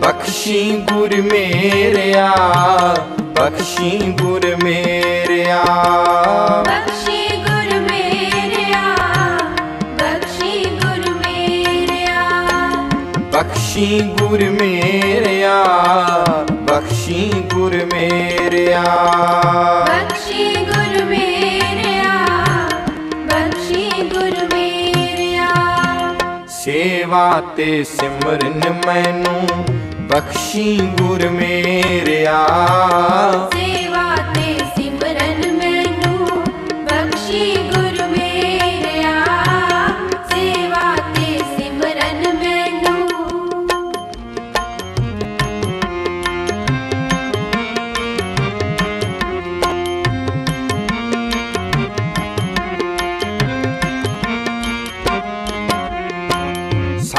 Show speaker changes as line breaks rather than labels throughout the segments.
ਬਖਸ਼ੀ ਗੁਰ ਮੇਰਿਆ
ਬਖਸ਼ੀ ਗੁਰ ਮੇਰਿਆ। ਬਖਸ਼ੀ ਗੁਰ ਮੇਰਿਆ
ਬਖਸ਼ੀ ਗੁਰ ਮੇਰਿਆ। ਬਖਸ਼ੀ ਗੁਰ ਮੇਰਿਆ
ਬਖਸ਼ੀ ਗੁਰ ਮੇਰਿਆ। ਬਖਸ਼ੀ ਗੁਰ ਮੇਰਿਆ
ਬਖਸ਼ੀ ਗੁਰ ਮੇਰਿਆ।
ਸੇਵਾ ਤੇ ਸਿਮਰਨ ਮੈਨੂੰ ਬਖਸ਼ੀ ਗੁਰ ਮੇਰਿਆ।
ਸੇਵਾ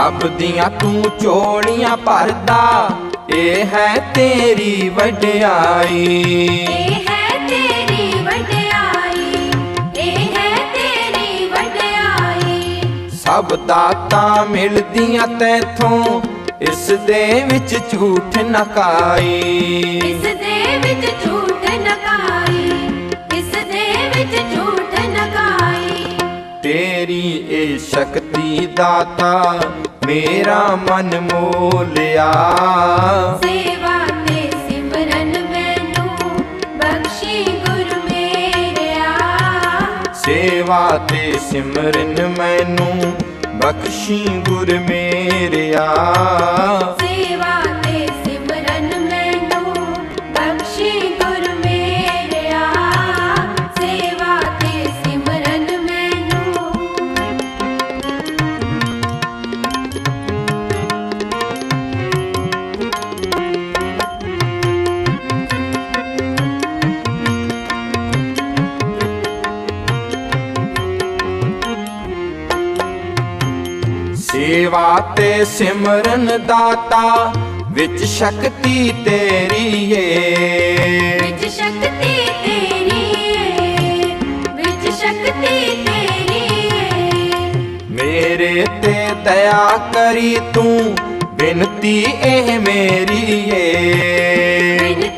ਸਭ ਦੀਆਂ ਤੂੰ ਚੋੜੀਆਂ ਭਰਦਾ। ਇਹ ਹੈ ਤੇਰੀ ਵਡਿਆਈ।
ਇਹ ਹੈ ਤੇਰੀ ਵਡਿਆਈ। ਇਹ ਹੈ ਤੇਰੀ ਵਡਿਆਈ।
ਸਭ ਦਾਤਾਂ ਮਿਲਦੀਆਂ ਤੈਥੋਂ ਇਸ ਦੇ ਵਿੱਚ ਝੂਠ ਨਕਾਈ
ਇਸ ਦੇ ਵਿੱਚ ਝੂਠ ਨਕਾਈ ਇਸ ਦੇ ਵਿੱਚ ਝੂਠ ਨਕਾਈ
ਤੇਰੀ ਇਹ ਸ਼ਕਤੀ ਦਾਤਾ ਮੇਰਾ ਮਨ ਮੋਲਿਆ।
ਸੇਵਾ ਤੇ ਸਿਮਰਨ ਮੈਨੂੰ ਬਖਸ਼ੀ ਗੁਰ ਮੇਰਿਆ।
ਸੇਵਾ ਤੇ ਸਿਮਰਨ ਮੈਨੂੰ ਬਖਸ਼ੀ ਗੁਰ ਮੇਰਿਆ।
ਸੇਵਾ ਤੇ ਸਿਮਰਨ
ਦਾਤਾ ਵਿੱਚ ਸ਼ਕਤੀ ਤੇਰੀ ਏ।
ਵਿੱਚ ਸ਼ਕਤੀ ਤੇਰੀ ਏ ਵਿੱਚ ਸ਼ਕਤੀ ਤੇਰੀ ਏ।
ਮੇਰੇ ਤੇ ਦਇਆ ਕਰੀ ਤੂੰ
ਬਿਨਤੀ ਇਹ ਮੇਰੀ ਏ।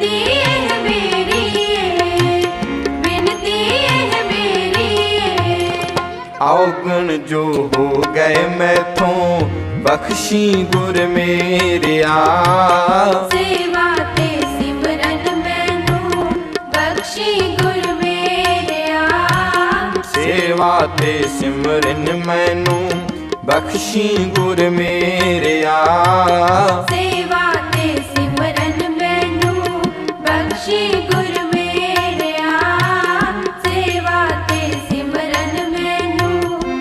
ਔਗਣ ਜੋ ਹੋ ਗਏ ਮੈਥੋਂ ਬਖਸ਼ੀ ਗੁਰ ਮੇਰਿਆ।
ਸੇਵਾ ਤੇ ਸਿਮਰਨ ਮੈਨੂੰ ਬਖਸ਼ੀ ਗੁਰ ਮੇਰਿਆ।
ਸੇਵਾ ਤੇ ਸਿਮਰਨ ਮੈਨੂੰ ਬਖਸ਼ੀ ਗੁਰ ਮੇਰਿਆ।
ਸੇਵਾ